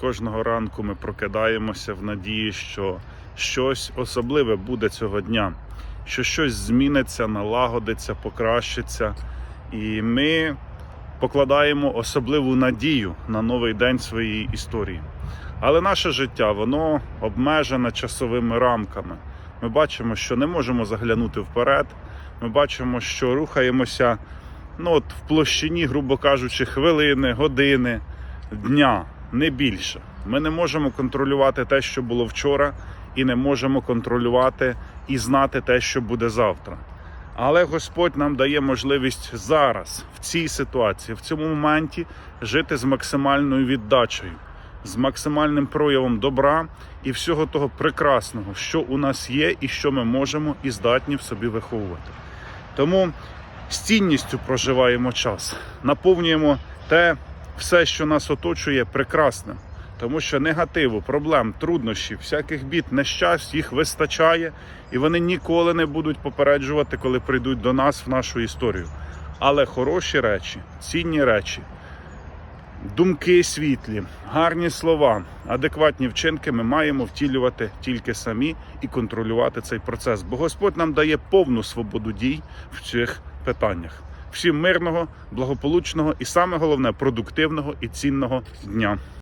кожного ранку ми прокидаємося в надії, що щось особливе буде цього дня, що щось зміниться, налагодиться, покращиться. І ми покладаємо особливу надію на новий день своєї історії. Але наше життя воно обмежене часовими рамками. Ми бачимо, що не можемо заглянути вперед. Ми бачимо, що рухаємося ну, от в площині, грубо кажучи, хвилини, години, дня, не більше. Ми не можемо контролювати те, що було вчора, і не можемо контролювати і знати те, що буде завтра. Але Господь нам дає можливість зараз, в цій ситуації, в цьому моменті, жити з максимальною віддачею, з максимальним проявом добра і всього того прекрасного, що у нас є, і що ми можемо і здатні в собі виховувати. Тому з цінністю проживаємо час, наповнюємо те все, що нас оточує, прекрасним. Тому що негативу, проблем, труднощів, всяких бід, нещасть їх вистачає, і вони ніколи не будуть попереджувати, коли прийдуть до нас в нашу історію. Але хороші речі, цінні речі, думки світлі, гарні слова, адекватні вчинки ми маємо втілювати тільки самі і контролювати цей процес. Бо Господь нам дає повну свободу дій в цих питаннях. Всім мирного, благополучного і саме головне продуктивного і цінного дня.